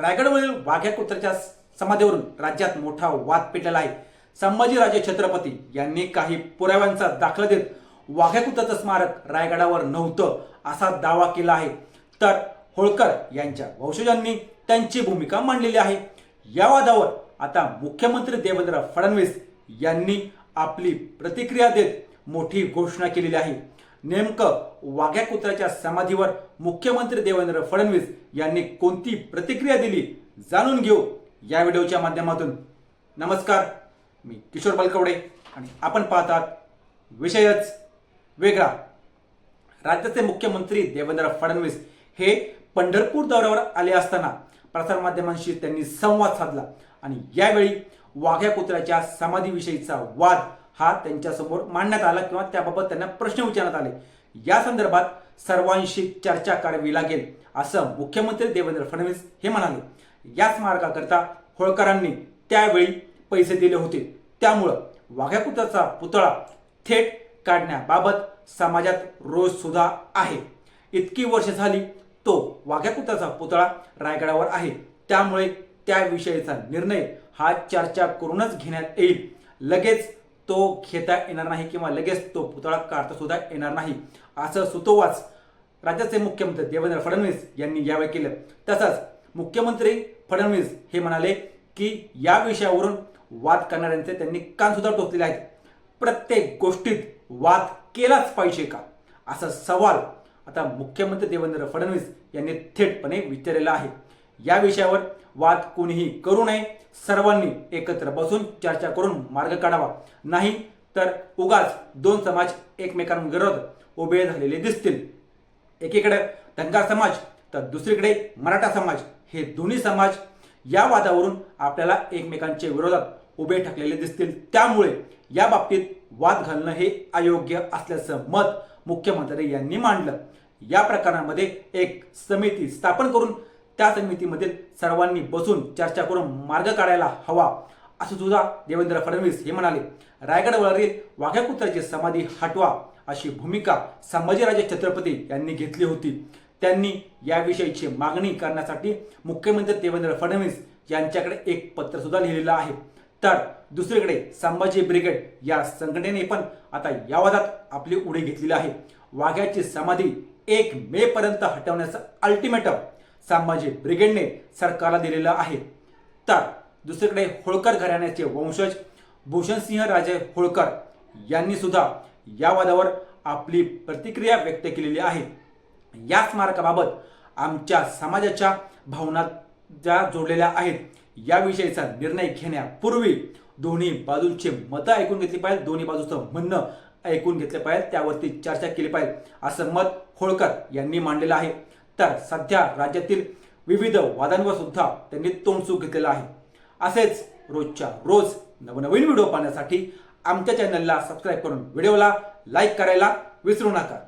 रायगडवरील वाघ्या कुत्र्याच्या समाधीवरून राज्यात मोठा वाद पेटलेला आहे. संभाजीराजे छत्रपती यांनी काही पुराव्यांचा दाखला देत वाघ्या कुत्र्याचं स्मारक रायगडावर नव्हतं असा दावा केला आहे. तर होळकर यांच्या वंशजांनी त्यांची भूमिका मांडलेली आहे. या वादावर आता मुख्यमंत्री देवेंद्र फडणवीस यांनी आपली प्रतिक्रिया देत मोठी घोषणा केलेली आहे. नेमकं वाघ्या कुत्र्याच्या समाधीवर मुख्यमंत्री देवेंद्र फडणवीस यांनी कोणती प्रतिक्रिया दिली जाणून घेऊ या व्हिडिओच्या माध्यमातून. नमस्कार मी किशोर बलकवडे आणि आपण पाहतात विषयच वेगळा. राज्याचे मुख्यमंत्री देवेंद्र फडणवीस हे पंढरपूर दौऱ्यावर आले असताना प्रसारमाध्यमांशी त्यांनी संवाद साधला आणि यावेळी वाघ्या कुत्र्याच्या समाधीविषयीचा वाद हा त्यांच्यासमोर मांडण्यात आला किंवा त्याबाबत त्यांना प्रश्न विचारण्यात आले. या संदर्भात सर्वांशी चर्चा करावी लागेल असं मुख्यमंत्री देवेंद्र फडणवीस हे म्हणाले. याच मार्गाकरता होळकरांनी त्यावेळी पैसे दिले होते. त्यामुळं वाघ्या पुतळा थेट काढण्याबाबत समाजात रोज सुद्धा आहे. इतकी वर्ष झाली तो वाघ्या पुतळा रायगडावर आहे. त्यामुळे त्याविषयीचा निर्णय हा चर्चा करूनच घेण्यात येईल. लगेच तो घेता येणार नाही किंवा लगेच तो पुतळा काढता सुद्धा येणार नाही. असं सुतोवाच राज्याचे मुख्यमंत्री देवेंद्र फडणवीस यांनी यावेळी केलं. तसंच मुख्यमंत्री फडणवीस हे म्हणाले की या विषयावरून वाद करणाऱ्यांचे त्यांनी कानसुद्धा टोचलेले आहेत. प्रत्येक गोष्टीत वाद केलाच पाहिजे का? असा सवाल आता मुख्यमंत्री देवेंद्र फडणवीस यांनी थेटपणे विचारलेला आहे. या विषयावर वाद कोणीही करू नये. सर्वांनी एकत्र बसून चर्चा करून मार्ग काढावा. नाही तर उगाच दोन समाज एकमेकांविरोध उभे झालेले दिसतील. एकीकडे धनगर समाज तर दुसरीकडे मराठा समाज. हे दोन्ही समाज या वादावरून आपल्याला एकमेकांच्या विरोधात उभे ठाकलेले दिसतील. त्यामुळे या बाबतीत वाद घालणं हे अयोग्य असल्याचं मत मुख्यमंत्री यांनी मांडलं. या प्रकरणामध्ये एक समिती स्थापन करून त्या समितीमधील सर्वांनी बसून चर्चा करून मार्ग काढायला हवा असं सुद्धा देवेंद्र फडणवीस हे म्हणाले. रायगडवरील वाघ्या कुत्र्याची समाधी हटवा अशी भूमिका संभाजीराजे छत्रपती यांनी घेतली होती. त्यांनी याविषयीची मागणी करण्यासाठी मुख्यमंत्री देवेंद्र फडणवीस यांच्याकडे एक पत्र सुद्धा लिहिलेलं आहे. तर दुसरीकडे संभाजी ब्रिगेड या संघटनेने पण आता या वादात आपली उडी घेतलेली आहे. वाघ्याची समाधी एक मे पर्यंत हटवण्याचं अल्टिमेटम संभाजी ब्रिगेडने सरकारला दिलेलं आहे. तर दुसरीकडे होळकर घराण्याचे वंशज भूषणसिंह राजे होळकर यांनी सुद्धा या वादावर आपली प्रतिक्रिया व्यक्त केलेली आहे. या स्मारकाबाबत आमच्या समाजाच्या भावना ज्या जोडलेल्या आहेत. याविषयीचा निर्णय घेण्यापूर्वी दोन्ही बाजूंची मतं ऐकून घेतली पाहिजे दोन्ही बाजूचं म्हणणं ऐकून घेतलं पाहिजे त्यावरती चर्चा केली पाहिजे असं मत होळकर यांनी मांडलेलं आहे. तर सध्या राज्यातील विविध वादांवर सुद्धा त्यांनी तोंडसूक घेतलेलं आहे. असेच रोजच्या रोज नवनवीन व्हिडिओ पाहण्यासाठी आमच्या चॅनलला सबस्क्राईब करून व्हिडिओला लाईक करायला विसरू नका.